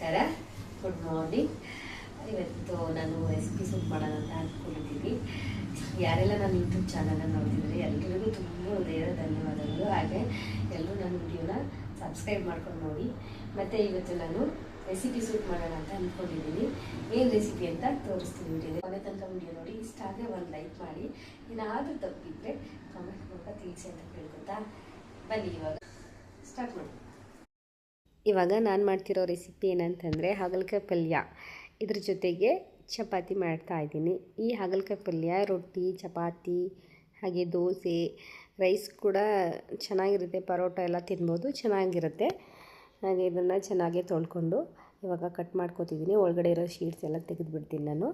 ನಮಸ್ಕಾರ. Good morning ಇವತ್ತು ನಾನು ರೆಸಿಪಿ ಸೂಪ್ ಮಾಡೋಣ ಅಂತ ಅಂದ್ಕೊಂಡಿದ್ದೀನಿ. ಯಾರೆಲ್ಲ ನನ್ನ ಯೂಟ್ಯೂಬ್ ಚಾನಲನ್ನು ನೋಡ್ತಿದ್ರೆ ಎಲ್ರಿಗೂ ತುಂಬ ಹೃದಯದ ಧನ್ಯವಾದಗಳು. ಹಾಗೆ ಎಲ್ಲರೂ ನನ್ನ ವಿಡಿಯೋನ ಸಬ್ಸ್ಕ್ರೈಬ್ ಮಾಡ್ಕೊಂಡು ನೋಡಿ. ಮತ್ತು ಇವತ್ತು ನಾನು ರೆಸಿಪಿ ಸೂಟ್ ಮಾಡೋಣ ಅಂತ ಅಂದ್ಕೊಂಡಿದ್ದೀನಿ. ಏನು ರೆಸಿಪಿ ಅಂತ ತೋರಿಸ್ತೀನಿ ವಿಡಿಯೋ ಮನೆ ತನಕ ವಿಡಿಯೋ ನೋಡಿ. ಇಷ್ಟ ಆದರೆ ಒಂದು ಲೈಕ್ ಮಾಡಿ. ಏನಾದರೂ ತಪ್ಪಿದ್ರೆ ಕಮೆಂಟ್ ಮೂಲಕ ತಿಳಿಸಿ ಅಂತ ಕೇಳ್ಕೊತಾ ಬನ್ನಿ ಇವಾಗ. ಸ್ಟಾರ್ಟ್ ಮಾಡಿ ಇವಾಗ ನಾನು ಮಾಡ್ತಿರೋ ರೆಸಿಪಿ ಏನಂತಂದರೆ ಹಾಗಲಕಾಯಿ ಪಲ್ಯ. ಇದ್ರ ಜೊತೆಗೆ ಚಪಾತಿ ಮಾಡ್ತಾ ಇದ್ದೀನಿ. ಈ ಹಾಗಲಕಾಯಿ ಪಲ್ಯ, ರೊಟ್ಟಿ, ಚಪಾತಿ, ಹಾಗೆ ದೋಸೆ ರೈಸ್ ಕೂಡ ಚೆನ್ನಾಗಿರುತ್ತೆ, ಪರೋಟ ಎಲ್ಲ ತಿನ್ಬೋದು, ಚೆನ್ನಾಗಿರುತ್ತೆ. ಹಾಗೆ ಇದನ್ನು ಚೆನ್ನಾಗಿ ತೊಳ್ಕೊಂಡು ಇವಾಗ ಕಟ್ ಮಾಡ್ಕೋತಿದ್ದೀನಿ. ಒಳಗಡೆ ಇರೋ ಶೀಟ್ಸ್ ಎಲ್ಲ ತೆಗೆದುಬಿಡ್ತೀನಿ ನಾನು.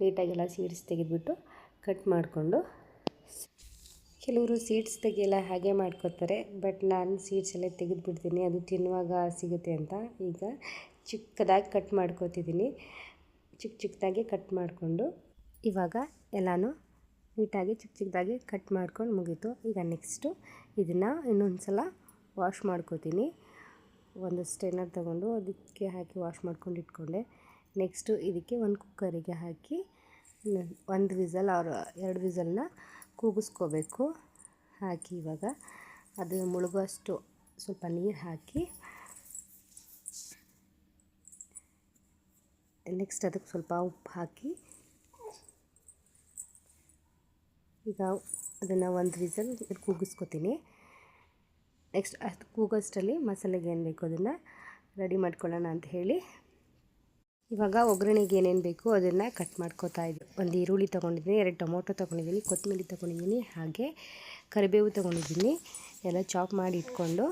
ನೀಟಾಗೆಲ್ಲ ಸೀಡ್ಸ್ ತೆಗೆದುಬಿಟ್ಟು ಕಟ್ ಮಾಡಿಕೊಂಡು ಕೆಲವರು ಸೀಡ್ಸ್ ತೆಗೆಯಲ್ಲ, ಹಾಗೆ ಮಾಡ್ಕೋತಾರೆ. ಬಟ್ ನಾನು ಸೀಡ್ಸ್ ಎಲ್ಲ ತೆಗೆದುಬಿಡ್ತೀನಿ. ಅದು ತಿನ್ನುವಾಗ ಸಿಗುತ್ತೆ ಅಂತ. ಈಗ ಚಿಕ್ಕದಾಗಿ ಕಟ್ ಮಾಡ್ಕೋತಿದ್ದೀನಿ. ಚಿಕ್ಕ ಚಿಕ್ಕದಾಗಿ ಕಟ್ ಮಾಡಿಕೊಂಡು, ಇವಾಗ ಎಲ್ಲನೂ ನೀಟಾಗಿ ಚಿಕ್ಕ ಚಿಕ್ಕದಾಗಿ ಕಟ್ ಮಾಡ್ಕೊಂಡು ಮುಗೀತು. ಈಗ ನೆಕ್ಸ್ಟು ಇದನ್ನು ಇನ್ನೊಂದು ಸಲ ವಾಶ್ ಮಾಡ್ಕೋತೀನಿ. ಒಂದು ಸ್ಟೇನರ್ ತೊಗೊಂಡು ಅದಕ್ಕೆ ಹಾಕಿ ವಾಶ್ ಮಾಡ್ಕೊಂಡು ಇಟ್ಕೊಂಡೆ. ನೆಕ್ಸ್ಟು ಇದಕ್ಕೆ ಒಂದು ಕುಕ್ಕರಿಗೆ ಹಾಕಿ, ಒಂದು ವಿಸಲ್, ಅವ್ರ ಎರಡು ವಿಸಲ್ನ ಕೂಗಿಸ್ಕೋಬೇಕು. ಹಾಕಿ ಇವಾಗ ಅದು ಮುಳುಗುವಷ್ಟು ಸ್ವಲ್ಪ ನೀರು ಹಾಕಿ ನೆಕ್ಸ್ಟ್ ಅದಕ್ಕೆ ಸ್ವಲ್ಪ ಉಪ್ಪು ಹಾಕಿ ಈಗ ಅದನ್ನು ಒಂದು ವಿಸಲ್ ಕೂಗಿಸ್ಕೊತೀನಿ. ನೆಕ್ಸ್ಟ್ ಅದು ಕೂಗೋಷ್ಟರಲ್ಲಿ ಮಸಾಲೆಗೆ ಏನು ಬೇಕು ಅದನ್ನು ರೆಡಿ ಮಾಡ್ಕೊಳ್ಳೋಣ ಅಂತ ಹೇಳಿ. ಇವಾಗ ಒಗ್ಗರಣೆಗೆ ಏನೇನು ಬೇಕು ಅದನ್ನು ಕಟ್ ಮಾಡ್ಕೋತಾ ಇದ್ದೀವಿ ಒಂದು ಈರುಳ್ಳಿ ತೊಗೊಂಡಿದ್ದೀನಿ, ಎರಡು ಟೊಮೊಟೊ ತೊಗೊಂಡಿದ್ದೀನಿ, ಕೊತ್ತಂಬರಿ ತೊಗೊಂಡಿದ್ದೀನಿ, ಹಾಗೆ ಕರಿಬೇವು ತೊಗೊಂಡಿದ್ದೀನಿ. ಎಲ್ಲ ಚಾಪ್ ಮಾಡಿ ಇಟ್ಕೊಂಡು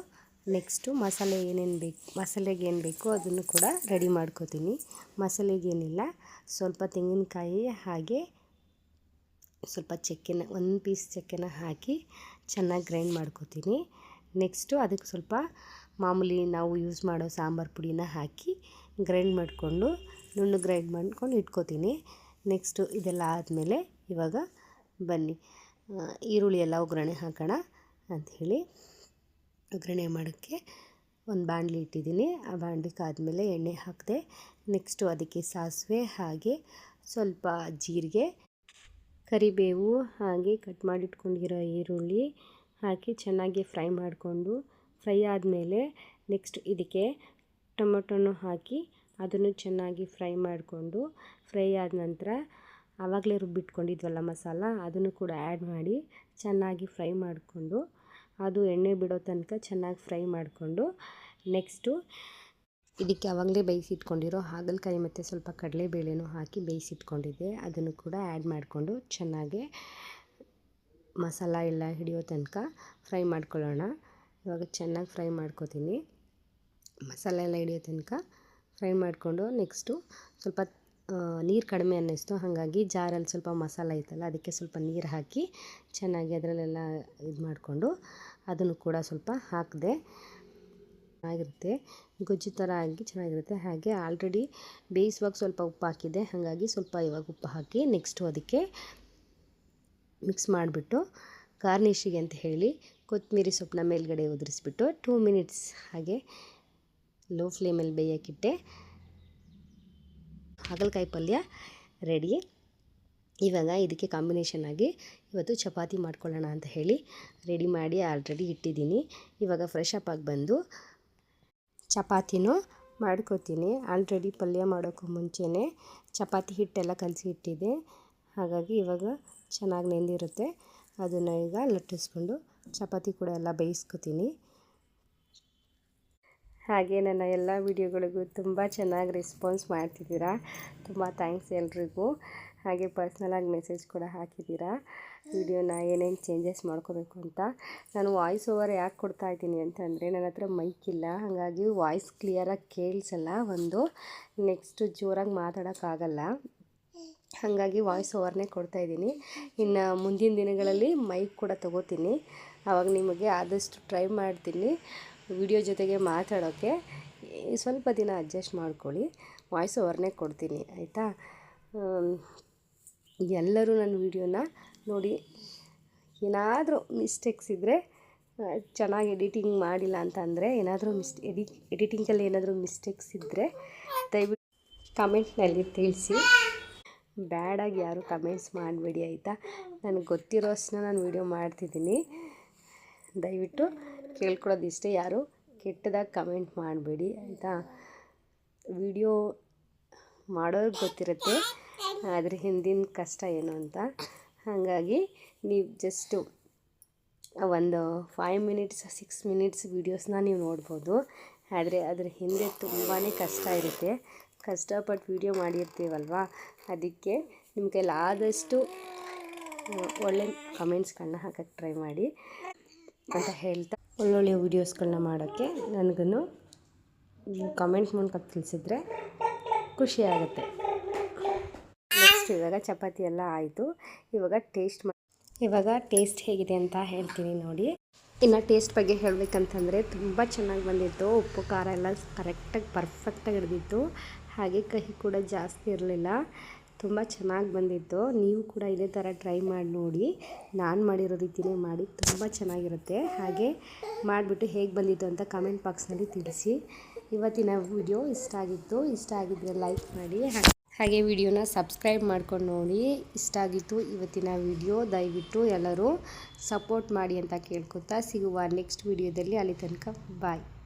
ನೆಕ್ಸ್ಟು ಮಸಾಲೆ ಏನೇನು ಬೇಕು, ಮಸಾಲೆಗೆ ಏನು ಬೇಕು ಅದನ್ನು ಕೂಡ ರೆಡಿ ಮಾಡ್ಕೋತೀನಿ. ಮಸಾಲೆಗೇನಿಲ್ಲ ಸ್ವಲ್ಪ ತೆಂಗಿನಕಾಯಿ, ಹಾಗೆ ಸ್ವಲ್ಪ ಚಕ್ಕೆನ, ಒಂದು ಪೀಸ್ ಚಕ್ಕೆನ ಹಾಕಿ ಚೆನ್ನಾಗಿ ಗ್ರೈಂಡ್ ಮಾಡ್ಕೋತೀನಿ. ನೆಕ್ಸ್ಟು ಅದಕ್ಕೆ ಸ್ವಲ್ಪ ಮಾಮೂಲಿ ನಾವು ಯೂಸ್ ಮಾಡೋ ಸಾಂಬಾರು ಪುಡಿನ ಹಾಕಿ ಗ್ರೈಂಡ್ ಮಾಡಿಕೊಂಡು, ನುಣ್ಣು ಗ್ರೈಂಡ್ ಮಾಡ್ಕೊಂಡು ಇಟ್ಕೋತೀನಿ. ನೆಕ್ಸ್ಟು ಇದೆಲ್ಲ ಆದಮೇಲೆ ಇವಾಗ ಬನ್ನಿ. ಈರುಳ್ಳಿ ಎಲ್ಲ ಒಗ್ಗರಣೆ ಹಾಕೋಣ ಅಂಥೇಳಿ ಒಗ್ಗರಣೆ ಮಾಡೋಕ್ಕೆ ಒಂದು ಬಾಣಲಿ ಇಟ್ಟಿದ್ದೀನಿ. ಆ ಬಾಣಲಿಗೆ ಆದಮೇಲೆ ಎಣ್ಣೆ ಹಾಕಿದೆ ನೆಕ್ಸ್ಟು ಅದಕ್ಕೆ ಸಾಸಿವೆ ಹಾಗೆ ಸ್ವಲ್ಪ ಜೀರಿಗೆ, ಕರಿಬೇವು ಹಾಗೆ ಕಟ್ ಮಾಡಿಟ್ಕೊಂಡಿರೋ ಈರುಳ್ಳಿ ಹಾಕಿ ಚೆನ್ನಾಗಿ ಫ್ರೈ ಮಾಡಿಕೊಂಡು, ಫ್ರೈ ಆದಮೇಲೆ ನೆಕ್ಸ್ಟ್ ಇದಕ್ಕೆ ಟೊಮೊಟೊನು ಹಾಕಿ ಅದನ್ನು ಚೆನ್ನಾಗಿ ಫ್ರೈ ಮಾಡಿಕೊಂಡು ಫ್ರೈ ಆದ ನಂತರ ಆವಾಗಲೇ ರುಬ್ಬಿಟ್ಕೊಂಡಿದ್ವಲ್ಲ ಮಸಾಲ, ಅದನ್ನು ಕೂಡ ಆ್ಯಡ್ ಮಾಡಿ ಚೆನ್ನಾಗಿ ಫ್ರೈ ಮಾಡಿಕೊಂಡು ಅದು ಎಣ್ಣೆ ಬಿಡೋ ತನಕ ಚೆನ್ನಾಗಿ ಫ್ರೈ ಮಾಡಿಕೊಂಡು ನೆಕ್ಸ್ಟು ಇದಕ್ಕೆ ಆವಾಗಲೇ ಬೇಯಿಸಿಟ್ಕೊಂಡಿರೋ ಹಾಗಲಕಾಯಿ ಮತ್ತು ಸ್ವಲ್ಪ ಕಡಲೆಬೇಳೆನೂ ಹಾಕಿ ಬೇಯಿಸಿಟ್ಕೊಂಡಿದ್ದೆ. ಅದನ್ನು ಕೂಡ ಆ್ಯಡ್ ಮಾಡಿಕೊಂಡು ಚೆನ್ನಾಗಿ ಮಸಾಲ ಎಲ್ಲ ಹಿಡಿಯೋ ತನಕ ಫ್ರೈ ಮಾಡ್ಕೊಳ್ಳೋಣ. ಇವಾಗ ಚೆನ್ನಾಗಿ ಫ್ರೈ ಮಾಡ್ಕೋತೀನಿ. ಮಸಾಲೆ ಎಲ್ಲ ಹಿಡಿಯೋ ತನಕ ಫ್ರೈ ಮಾಡಿಕೊಂಡು ನೆಕ್ಸ್ಟು ಸ್ವಲ್ಪ ನೀರು ಕಡಿಮೆ ಅನ್ನಿಸ್ತು. ಹಾಗಾಗಿ ಜಾರಲ್ಲಿ ಸ್ವಲ್ಪ ಮಸಾಲ ಇತ್ತಲ್ಲ ಅದಕ್ಕೆ ಸ್ವಲ್ಪ ನೀರು ಹಾಕಿ ಚೆನ್ನಾಗಿ ಅದರಲ್ಲೆಲ್ಲ ಇದು ಮಾಡಿಕೊಂಡು ಅದನ್ನು ಕೂಡ ಸ್ವಲ್ಪ ಹಾಕಿದೆ ಚೆನ್ನಾಗಿರುತ್ತೆ. ಗೊಜ್ಜು ಥರ ಆಗಿ ಚೆನ್ನಾಗಿರುತ್ತೆ. ಹಾಗೆ ಆಲ್ರೆಡಿ ಬೇಯಿಸುವಾಗ ಸ್ವಲ್ಪ ಉಪ್ಪು ಹಾಕಿದೆ ಹಾಗಾಗಿ ಸ್ವಲ್ಪ ಇವಾಗ ಉಪ್ಪು ಹಾಕಿ ನೆಕ್ಸ್ಟು ಅದಕ್ಕೆ ಮಿಕ್ಸ್ ಮಾಡಿಬಿಟ್ಟು ಗಾರ್ನಿಷಿಗೆ ಅಂತ ಹೇಳಿ ಕೊತ್ತಂಬರಿ ಸೊಪ್ಪನ್ನ ಮೇಲ್ಗಡೆ ಉದುರಿಸ್ಬಿಟ್ಟು ಟೂ ಮಿನಿಟ್ಸ್ ಹಾಗೆ ಲೋ ಫ್ಲೇಮಲ್ಲಿ ಬೇಯೋಕ್ಕಿಟ್ಟೆ ಹಾಗಲಕಾಯಿ ಪಲ್ಯ ರೆಡಿ ಇವಾಗ ಇದಕ್ಕೆ ಕಾಂಬಿನೇಷನ್ ಆಗಿ ಇವತ್ತು ಚಪಾತಿ ಮಾಡ್ಕೊಳ್ಳೋಣ ಅಂತ ಹೇಳಿ ರೆಡಿ ಮಾಡಿ ಆಲ್ರೆಡಿ ಇಟ್ಟಿದ್ದೀನಿ. ಇವಾಗ ಫ್ರೆಶ್ ಅಪ್ ಆಗಿ ಬಂದು ಚಪಾತಿನೂ ಮಾಡ್ಕೋತೀನಿ. ಆಲ್ರೆಡಿ ಪಲ್ಯ ಮಾಡೋಕ್ಕೂ ಮುಂಚೆನೇ ಚಪಾತಿ ಹಿಟ್ಟೆಲ್ಲ ಕಲಸಿ ಇಟ್ಟಿದ್ದೆ. ಹಾಗಾಗಿ ಇವಾಗ ಚೆನ್ನಾಗಿ ನೆಂದಿರುತ್ತೆ. ಅದನ್ನು ಈಗ ಲಟ್ಟಿಸ್ಕೊಂಡು ಚಪಾತಿ ಕೂಡ ಎಲ್ಲ ಬೇಯಿಸ್ಕೊತೀನಿ. ಹಾಗೆ ನನ್ನ ಎಲ್ಲ ವೀಡಿಯೋಗಳಿಗೂ ತುಂಬ ಚೆನ್ನಾಗಿ ರೆಸ್ಪಾನ್ಸ್ ಮಾಡ್ತಿದ್ದೀರಾ. ತುಂಬ ಥ್ಯಾಂಕ್ಸ್ ಎಲ್ರಿಗೂ. ಹಾಗೆ ಪರ್ಸ್ನಲಾಗಿ ಮೆಸೇಜ್ ಕೂಡ ಹಾಕಿದ್ದೀರಾ. ವಿಡಿಯೋನ ಏನೇನು ಚೇಂಜಸ್ ಮಾಡ್ಕೋಬೇಕು ಅಂತ. ನಾನು ವಾಯ್ಸ್ ಓವರ್ ಯಾಕೆ ಕೊಡ್ತಾ ಇದ್ದೀನಿ ಅಂತಂದರೆ ನನ್ನ ಹತ್ರ ಮೈಕ್ ಇಲ್ಲ. ಹಾಗಾಗಿ ವಾಯ್ಸ್ ಕ್ಲಿಯರಾಗಿ ಕೇಳಿಸಲ್ಲ ಒಂದು. ನೆಕ್ಸ್ಟು ಜೋರಾಗಿ ಮಾತಾಡೋಕ್ಕಾಗಲ್ಲ ಹಾಗಾಗಿ ವಾಯ್ಸ್ ಓವರ್ನೇ ಕೊಡ್ತಾಯಿದ್ದೀನಿ ಇನ್ನು ಮುಂದಿನ ದಿನಗಳಲ್ಲಿ ಮೈಕ್ ಕೂಡ ತಗೋತೀನಿ. ಆವಾಗ ನಿಮಗೆ ಆದಷ್ಟು ಟ್ರೈ ಮಾಡ್ತೀನಿ. ವಿಡಿಯೋ ಜೊತೆಗೆ ಮಾತಾಡೋಕ್ಕೆ ಸ್ವಲ್ಪ ದಿನ ಅಡ್ಜಸ್ಟ್ ಮಾಡ್ಕೊಳ್ಳಿ. ವಾಯ್ಸ್ ಓವರ್ನೇ ಕೊಡ್ತೀನಿ, ಆಯಿತಾ? ಎಲ್ಲರೂ ನನ್ನ ವಿಡಿಯೋನ ನೋಡಿ. ಏನಾದರೂ ಮಿಸ್ಟೇಕ್ಸ್ ಇದ್ದರೆ ಚೆನ್ನಾಗಿ ಎಡಿಟಿಂಗ್ ಮಾಡಿಲ್ಲ ಅಂತ ಅಂದರೆ ಏನಾದರೂ ಮಿಸ್ ಎಡಿ ಎಡಿಟಿಂಗಲ್ಲಿ ಏನಾದರೂ ಮಿಸ್ಟೇಕ್ಸ್ ಇದ್ದರೆ ದಯವಿಟ್ಟು ಕಮೆಂಟ್ನಲ್ಲಿ ತಿಳಿಸಿ. ಬ್ಯಾಡಾಗಿ ಯಾರು ಕಮೆಂಟ್ಸ್ ಮಾಡಬೇಡಿ, ಆಯಿತಾ? ನನಗೆ ಗೊತ್ತಿರೋಷ್ಟನ್ನ ನಾನು ವೀಡಿಯೋ ಮಾಡ್ತಿದ್ದೀನಿ. ದಯವಿಟ್ಟು ಕೇಳ್ಕೊಳ್ಳೋದಿಷ್ಟೇ ಯಾರು? ಕೆಟ್ಟದಾಗಿ ಕಮೆಂಟ್ ಮಾಡಬೇಡಿ ಆಯಿತಾ ವಿಡಿಯೋ ಮಾಡೋರಿಗೆ ಗೊತ್ತಿರುತ್ತೆ. ಅದ್ರ ಹಿಂದಿನ ಕಷ್ಟ ಏನು ಅಂತ. ಹಾಗಾಗಿ ನೀವು ಜಸ್ಟು ಒಂದು ಫೈವ್ ಮಿನಿಟ್ಸ್ ಸಿಕ್ಸ್ ಮಿನಿಟ್ಸ್ ವೀಡಿಯೋಸ್ನ ನೀವು ನೋಡ್ಬೋದು. ಆದರೆ ಅದ್ರ ಹಿಂದೆ ತುಂಬಾ ಕಷ್ಟ ಇರುತ್ತೆ. ಕಷ್ಟಪಟ್ಟು ವೀಡಿಯೋ ಮಾಡಿರ್ತೀವಲ್ವಾ? ಅದಕ್ಕೆ ನಿಮ್ಮ ಕೈಲಿ ಆದಷ್ಟು ಒಳ್ಳೆ ಕಮೆಂಟ್ಸ್ಗಳನ್ನ ಹಾಕಕ್ಕೆ ಟ್ರೈ ಮಾಡಿ ಅಂತ ಹೇಳ್ತಾ ಒಳ್ಳೊಳ್ಳೆ ವೀಡಿಯೋಸ್ಗಳನ್ನ ಮಾಡೋಕ್ಕೆ ನನಗೂ ಕಮೆಂಟ್ ಮೂಲಕ ತಿಳಿಸಿದ್ರೆ ಖುಷಿ ಆಗುತ್ತೆ. ನೆಕ್ಸ್ಟ್ ಇವಾಗ ಚಪಾತಿ ಎಲ್ಲ ಆಯಿತು. ಇವಾಗ ಟೇಸ್ಟ್ ಮಾಡಿ ಇವಾಗ ಟೇಸ್ಟ್ ಹೇಗಿದೆ ಅಂತ ಹೇಳ್ತೀನಿ ನೋಡಿ. ಇನ್ನು ಟೇಸ್ಟ್ ಬಗ್ಗೆ ಹೇಳಬೇಕಂತಂದರೆ ತುಂಬ ಚೆನ್ನಾಗಿ ಬಂದಿತ್ತು. ಉಪ್ಪು, ಖಾರ ಎಲ್ಲ ಕರೆಕ್ಟಾಗಿ ಪರ್ಫೆಕ್ಟಾಗಿ ಹಿಡಿದಿತ್ತು ಹಾಗೆ ಕಹಿ ಕೂಡ ಜಾಸ್ತಿ ಇರಲಿಲ್ಲ. ತುಂಬ ಚೆನ್ನಾಗಿ ಬಂದಿತ್ತು. ನೀವು ಕೂಡ ಇದೇ ಥರ ಟ್ರೈ ಮಾಡಿ ನೋಡಿ. ನಾನು ಮಾಡಿರೋ ರೀತಿಯೇ ಮಾಡಿ ತುಂಬ ಚೆನ್ನಾಗಿರುತ್ತೆ. ಹಾಗೆ ಮಾಡಿಬಿಟ್ಟು ಹೇಗೆ ಬಂದಿತ್ತು ಅಂತ ಕಮೆಂಟ್ ಬಾಕ್ಸ್ನಲ್ಲಿ ತಿಳಿಸಿ. ಇವತ್ತಿನ ವಿಡಿಯೋ ಇಷ್ಟ ಆಗಿತ್ತು. ಇಷ್ಟ ಆಗಿದ್ದರೆ ಲೈಕ್ ಮಾಡಿ ಹಾಗೆ ವಿಡಿಯೋನ ಸಬ್ಸ್ಕ್ರೈಬ್ ಮಾಡ್ಕೊಂಡು ನೋಡಿ. ಇಷ್ಟ ಆಗಿತ್ತು ಇವತ್ತಿನ ವಿಡಿಯೋ, ದಯವಿಟ್ಟು ಎಲ್ಲರೂ ಸಪೋರ್ಟ್ ಮಾಡಿ ಅಂತ ಕೇಳ್ಕೊತಾ ಸಿಗುವ ನೆಕ್ಸ್ಟ್ ವಿಡಿಯೋದಲ್ಲಿ ಅಲ್ಲಿ ತನಕ ಬಾಯ್.